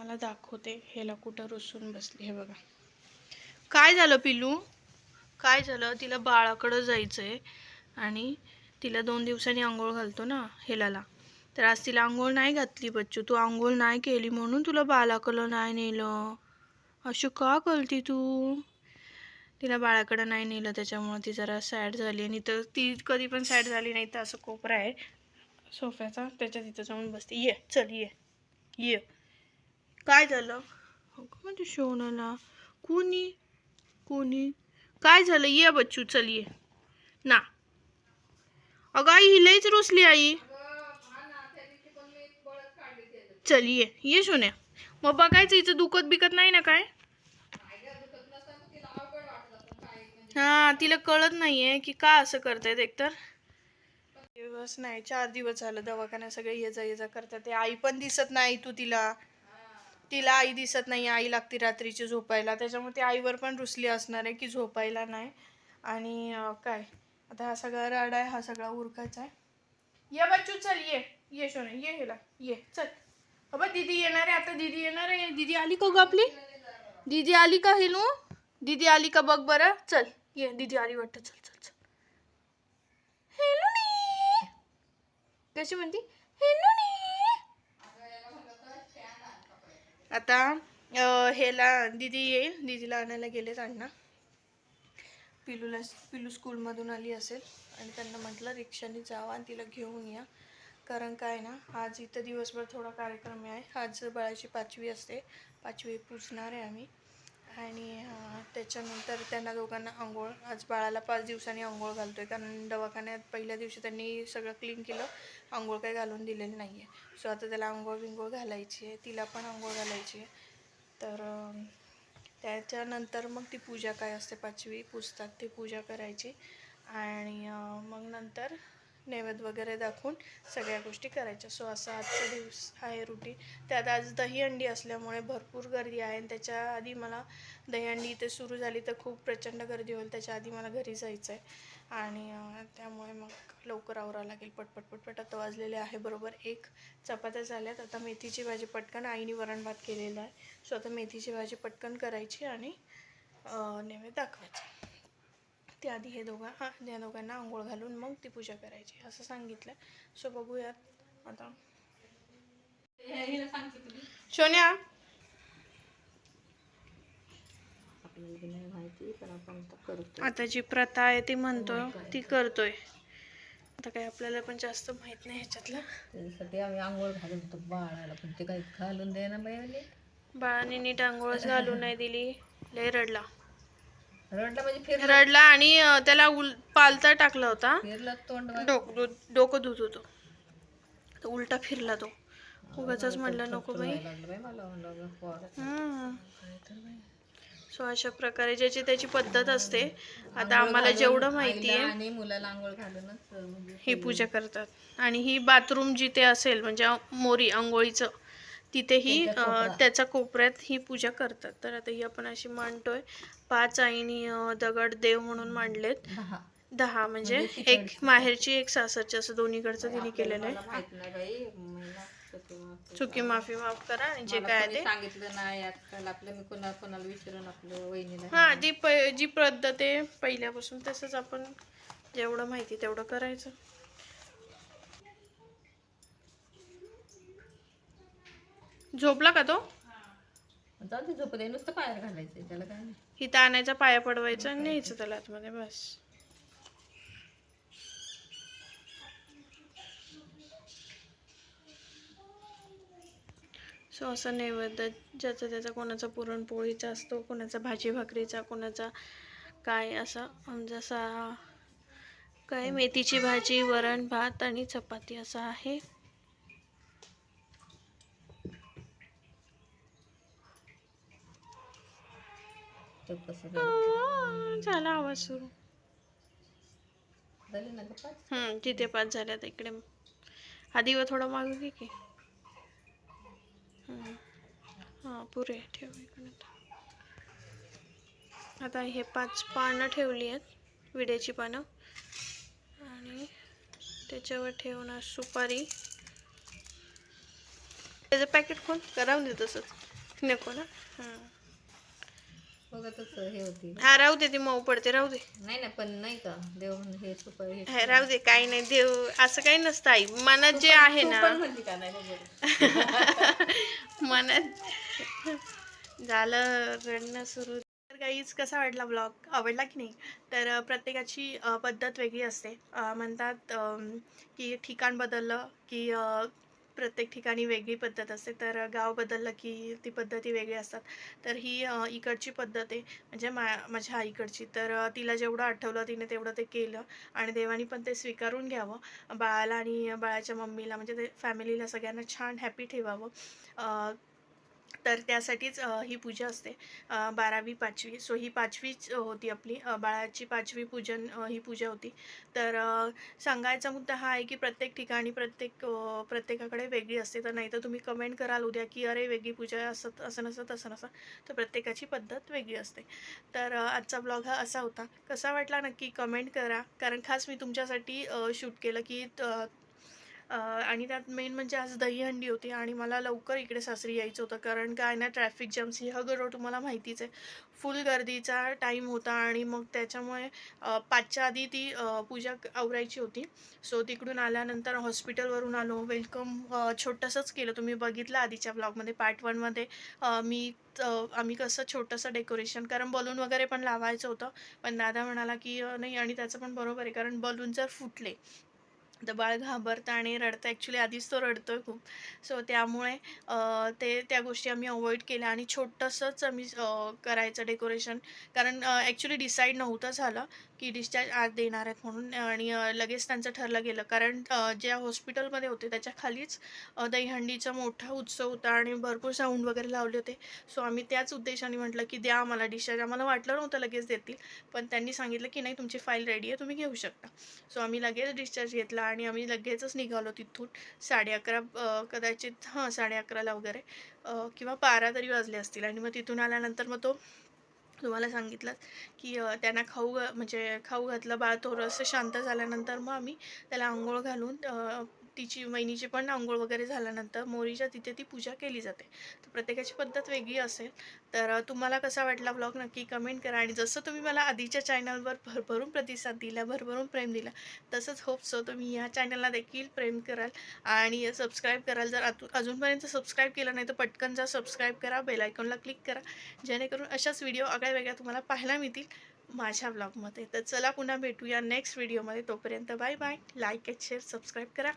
तुम्हाला दाखवते. ह्याला कुठं रुसून बसली हे बघा. काय झालं पिलू काय झालं? तिला बाळाकडं जायचं आहे आणि तिला दोन दिवसांनी आंघोळ घालतो ना हेलाला. तर आज तिला आंघोळ नाही घातली बच्चू. तू आंघोळ नाही केली म्हणून तुला बाळाकडं नाही नेलं. अशी का करती तू? तिला बाळाकडं नाही नेलं त्याच्यामुळं ती जरा सॅड झाली आणि तर ती कधी पण सॅड झाली नाही तर असं कोपरा आहे. सोफ्याचा त्याच्या तिथं जाऊन बसते. ये चल ये. ये. काय झालं? हो का म्हणजे शोनाला. कोणी? कोणी? काय झालं? ये बच्चू चल ये. ना. अगं आई ही लईच रुसली आई. चल ये. ये शोन्या. मग बघायचं हिचं दुखत बिकत नाही ना काय? हा तिला कळत नाहीये की का असं करतायत एकतर. दिवस नाही चार दिवस झालं दवाखान्यात सगळे ये जा ये जा करतात. ते आई पण दिसत नाही तू तिला. तिला आई दिसत नाही आई लागती रात्रीची झोपायला. त्याच्यामुळे ती आईवर पण रुसली असणार आहे की झोपायला नाही. आणि काय? आता हा सगळा रड आहे हा सगळा उरकाचा आहे. ये बच्चू चल ये. ये शोने ये हेला. ये चल. अबा दीदी येणार आहे आता दीदी येणार आहे. दीदी आली का ग आपली? दीदी आली का हेलू दीदी आली का बघ बरं. चल ये दीदी आली वाटतं. चल चल चल. हेलुनी कशी म्हणती? हेलुनी आता हेला दीदी येईल. दीदीला आणायला गेलेत अण्णा. पिलूला पिलू स्कूलमधून आली असेल. आणि त्यांना म्हटलं रिक्षाने जावा आणि तिला घेऊन या. कारण काय ना आज इथं दिवसभर थोडा कार्यक्रम आहे. आज बाळाची पाचवी असते. पाचवी पुजणार आहे आम्ही. आणि त्याच्यानंतर त्यांना दोघांना आंघोळ आज बाळाला पाच दिवसांनी आंघोळ घालतोय. कारण दवाखान्यात पहिल्या दिवशी त्यांनी सगळं क्लीन केलं आंघोळ काही घालून दिलेली नाही आहे सो आता त्याला आंघोळ बिंघोळ घालायची आहे तिला पण आंघोळ घालायची आहे. तर त्याच्यानंतर मग ती पूजा काय असते पाचवी पुजतात ती पूजा करायची. आणि मग नंतर नैवेद्य वगैरे दाखवून सगळ्या गोष्टी करायच्या. सो असा आजचा दिवस आहे रुटीन त्यात आज दहीहंडी असल्यामुळे भरपूर गर्दी आहे आणि त्याच्या आधी मला दहीहंडी इथे सुरू झाली तर खूप प्रचंड गर्दी होईल. त्याच्या आधी मला घरी जायचं आहे आणि त्यामुळे मग लवकर आवरावं लागेल. पटपट पटपट. आता वाजलेले आहे बरोबर एक. चपात्या झाल्यात. आता मेथीची भाजी पटकन आईने वरण भात केलेला आहे. सो आता मेथीची भाजी पटकन करायची आणि अं, नैवेद्य दाखवायचं. त्याआधी हे दोघं हां या दोघांना आंघोळ घालून मग ती पूजा करायची असं सांगितलं. सो बघूयात आता. सोन्या. आता जी प्रथा आहे ती म्हणतो ती करतोय. आता काय आपल्याला पण जास्त माहीत नाही ह्याच्यातलं. आम्ही आंघोळ घालून होतो बाळाला पण ते काही घालून दे ना बाई बाळाने नीट आंघोळच घालून नाही दिली लय रडला. रडला म्हणजे रडला आणि अं, त्याला उल पालता टाकला होता. फिरलं तोंड डोक दु- डोकं धुत होतो. तर उलटा फिरला तो. उगाच म्हणलं नको बाई. लागलं बाई मला म्हणलं पोरं. हम्म. सो अशा प्रकारे ज्याची त्याची पद्धत असते आता आम्हाला जेवढं माहिती आहे आणि मुलाला आंघोळ घालूनच म्हणजे ही पूजा करतात. आणि ही बाथरूम जिथे असेल म्हणजे मोरी आंघोळीचं तिथेही त्याच्या कोपऱ्यात. ही पूजा करतात. तर आता ही आपण अशी मांडतोय. पाच आईनी दगड देव म्हणून मांडलेत. दहा. दहा म्हणजे एक माहेरची एक सासरची असं दोन्हीकडचं तिने केलेलं आहे. चुकी माफ. माफी करा आणि जे काय ते सांगितलं नाही. आजकाल आपलं मी कोणा कोणाला विचारून आपलं वहिनीला हा जी प- जी पद्धत आहे पहिल्यापासून तसंच आपण जेवढं माहिती तेवढं करायचं. झोपला का तो? जाऊ दे नुसतं पायात घालायचं त्याला काय नाही. इथं आणायचा पाया पडवायचा आणि न्यायचं त्याला आतमध्ये बस. सो असं नैवेद्य ज्याचा त्याचा कोणाचा पुरणपोळीचा असतो कोणाचा भाजी भाकरीचा कोणाचा काय असा जसा काय मेथीची भाजी वरण भात आणि चपाती असं आहे. कसं झाला. आवाज सुरू. झाले ना हम्म तिथे पाच झाल्यात इकडे. आधी व थोडं मागं घे की. हां. पुरे ठेव इकडे आता. हे पाच पानं ठेवली आहेत विड्याची पानं. आणि त्याच्यावर ठेवणार सुपारी. त्याचं पॅकेट खोल करावं दे तसंच. नको ना? हां. बघतच हे होती. हा राहू दे ती मऊ पडते राहू दे. नाही ना पण नाही का देव हे सुपर हे हे राहू दे काही नाही देव असं काही नसतं आई. मनात जे आहे ना पण म्हणली का नाही बरोबर मनात झालं रडणं सुरू. तर काहीच कसा वाटला ब्लॉग आवडला की नाही? तर अ, प्रत्येकाची अ, पद्धत वेगळी असते. अ, म्हणतात की ठिकाण बदललं की अ, प्रत्येक ठिकाणी वेगळी पद्धत असते. तर गाव बदललं की ती पद्धती वेगळी असतात. तर ही इकडची पद्धत आहे. म्हणजे मा माझ्या आईकडची. तर तिला जेवढं आठवलं तिने तेवढं ते केलं. आणि देवानी पण ते स्वीकारून घ्यावं. बाळाला आणि बाळाच्या मम्मीला म्हणजे ते फॅमिलीला सगळ्यांना छान हॅपी ठेवावं. तर त्यासाठीच ही पूजा असते बारावी पाचवी. सो ही पाचवीच होती आपली. बाळाची पाचवी पूजन ही पूजा होती. तर सांगायचा मुद्दा हा आहे की प्रत्येक ठिकाणी प्रत्येक प्रत्येकाकडे वेगळी असते. तर नाही तर तुम्ही कमेंट कराल उद्या की अरे वेगळी पूजा असत असं असं नसतं तसं नसतं. तर प्रत्येकाची पद्धत वेगळी असते. तर आजचा ब्लॉग हा असा होता. कसा वाटला नक्की कमेंट करा. कारण खास मी तुमच्यासाठी शूट केलं की त- आणि त्यात मेन म्हणजे आज दहीहंडी होती आणि मला लवकर इकडे सासरी यायचं होतं. कारण काय ना ट्रॅफिक जॅम सिंहगड रोड तुम्हाला माहितीच आहे. फुल गर्दीचा टाईम होता आणि मग त्याच्यामुळे पाचच्या आधी ती पूजा आवरायची होती. सो तिकडून आल्यानंतर हॉस्पिटलवरून आलो. वेलकम छोटंसंच केलं. तुम्ही बघितलं आधीच्या ब्लॉगमध्ये पार्ट वनमध्ये मी आम्ही कसं छोटंसं डेकोरेशन कारण बलून वगैरे पण लावायचं होतं. पण दादा म्हणाला की नाही आणि त्याचं पण बरोबर आहे. कारण बलून जर फुटले तर बाळ घाबरतं आणि रडतं. ॲक्च्युली आधीच तो रडतो आहे खूप. सो त्यामुळे ते त्या गोष्टी आम्ही अवॉइड केल्या आणि छोटंसंच आम्ही करायचं डेकोरेशन कारण ॲक्च्युली डिसाईड नव्हतं झालं. की डिस्चार्ज आज देणार आहेत म्हणून आणि लगेच त्यांचं ठरलं गेलं. कारण ज्या हॉस्पिटलमध्ये होते त्याच्या खालीच दहीहंडीचा मोठा उत्सव होता आणि भरपूर साऊंड वगैरे लावले होते. सो आम्ही त्याच उद्देशाने म्हटलं की द्या आम्हाला डिस्चार्ज आम्हाला वाटलं नव्हतं लगेच देतील पण त्यांनी सांगितलं की नाही तुमची फाईल रेडी आहे तुम्ही घेऊ शकता. सो आम्ही लगेच डिस्चार्ज घेतला आणि आम्ही लगेचच निघालो तिथून. साडे अकरा कदाचित हां साडे अकराला वगैरे किंवा बारा तरी वाजले असतील. आणि मग तिथून आल्यानंतर मग तो तुम्हाला सांगितलं की त्यांना खाऊ घा- म्हणजे खाऊ घातलं बाळ थोडंसं शांत झाल्यानंतर मग आम्ही त्याला आंघोळ घालून तिची वहिनीची पण आंघोळ वगैरे झाल्यानंतर मोरीच्या तिथे ती पूजा केली जाते. तर प्रत्येकाची पद्धत वेगळी असेल. तर तुम्हाला कसा वाटला ब्लॉग नक्की कमेंट करा. आणि जसं तुम्ही मला आधीच्या चॅनलवर भरभरून प्रतिसाद दिला भरभरून प्रेम दिला तसंच होप सो तुम्ही ह्या चॅनलला देखील प्रेम कराल. आणि सबस्क्राईब कराल. जर अजूनपर्यंत सबस्क्राईब केलं नाही तर पटकन जा सबस्क्राईब करा. बेलायकॉनला क्लिक करा. जेणेकरून अशाच व्हिडिओ आगळ्या वेगळ्या तुम्हाला पाहायला मिळतील माझ्या ब्लॉगमध्ये तर चला पुन्हा भेटूया नेक्स्ट व्हिडिओमध्ये तोपर्यंत bye bye like share subscribe करा.